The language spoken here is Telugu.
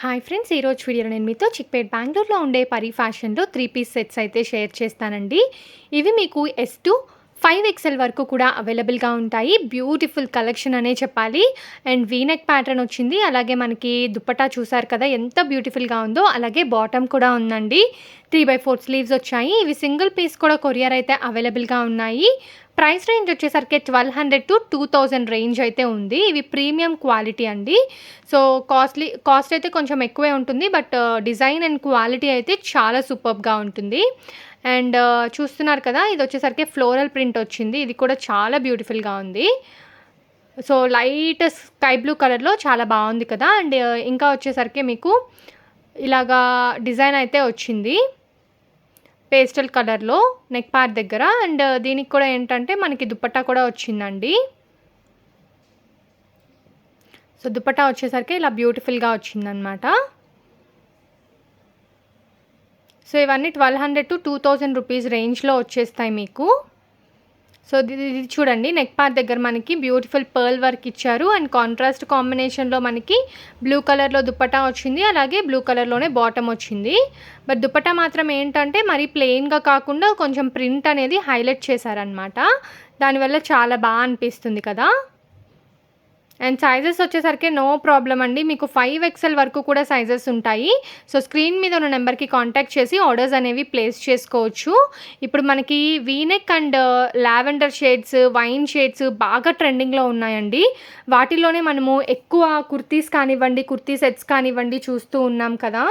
హాయ్ ఫ్రెండ్స్ ఈరోజు వీడియో నేను మీతో చిక్పేట్ బెంగళూరులో ఉండే పరి ఫ్యాషన్లో త్రీ పీస్ సెట్స్ అయితే షేర్ చేస్తానండి. ఇవి మీకు ఎస్ టూ ఫైవ్ ఎక్స్ఎల్ వరకు కూడా అవైలబుల్గా ఉంటాయి. బ్యూటిఫుల్ కలెక్షన్ అనే చెప్పాలి. అండ్ వీనెక్ ప్యాటర్న్ వచ్చింది. అలాగే మనకి దుప్పటా చూసారు కదా ఎంత బ్యూటిఫుల్గా ఉందో అలాగే బాటమ్ కూడా ఉందండి. త్రీ బై ఫోర్ స్లీవ్స్ వచ్చాయి. ఇవి సింగిల్ పీస్ కూడా కొరియర్ అయితే అవైలబుల్గా ఉన్నాయి. ప్రైస్ రేంజ్ వచ్చేసరికి twelve hundred to two thousand range అయితే ఉంది. ఇవి ప్రీమియం క్వాలిటీ అండి. సో కాస్ట్లీ కాస్ట్ అయితే కొంచెం ఎక్కువే ఉంటుంది. బట్ డిజైన్ అండ్ క్వాలిటీ అయితే చాలా సూపర్గా ఉంటుంది. అండ్ చూస్తున్నారు కదా ఇది వచ్చేసరికి ఫ్లోరల్ ప్రింట్ వచ్చింది. ఇది కూడా చాలా బ్యూటిఫుల్గా ఉంది. సో లైట్ స్కై బ్లూ కలర్లో చాలా బాగుంది కదా. అండ్ ఇంకా వచ్చేసరికి మీకు ఇలాగా డిజైన్ అయితే వచ్చింది. పేస్టల్ కలర్లో నెక్ పార్ట్ దగ్గర. అండ్ uh, దీనికి కూడా ఏంటంటే మనకి దుప్పట్టా కూడా వచ్చిందండి. సో దుప్పట్టా వచ్చేసరికి ఇలా బ్యూటిఫుల్గా వచ్చిందనమాట సో ఇవన్నీ twelve hundred to two thousand rupees రేంజ్లో వచ్చేస్తాయి మీకు. సో ఇది చూడండి నెక్ పార్ట్ దగ్గర మనకి బ్యూటిఫుల్ పర్ల్ వర్క్ ఇచ్చారు. అండ్ కాంట్రాస్ట్ కాంబినేషన్లో మనకి బ్లూ కలర్లో దుప్పటా వచ్చింది అలాగే బ్లూ కలర్లోనే బాటమ్ వచ్చింది. బట్ దుప్పటా మాత్రం ఏంటంటే మరి ప్లెయిన్గా కాకుండా కొంచెం ప్రింట్ అనేది హైలైట్ చేశారనమాట దానివల్ల చాలా బాగా అనిపిస్తుంది కదా. అండ్ సైజెస్ వచ్చేసరికి నో ప్రాబ్లం అండి. మీకు ఫైవ్ ఎక్సెల్ వరకు కూడా సైజెస్ ఉంటాయి. సో స్క్రీన్ మీద ఉన్న నెంబర్కి కాంటాక్ట్ చేసి ఆర్డర్స్ అనేవి ప్లేస్ చేసుకోవచ్చు. ఇప్పుడు మనకి V neck and lavender shades wine shades బాగా ట్రెండింగ్లో ఉన్నాయండి. వాటిలోనే మనము ఎక్కువ కుర్తీస్ కానివ్వండి కుర్తీ సెట్స్ కానివ్వండి చూస్తూ ఉన్నాం కదా.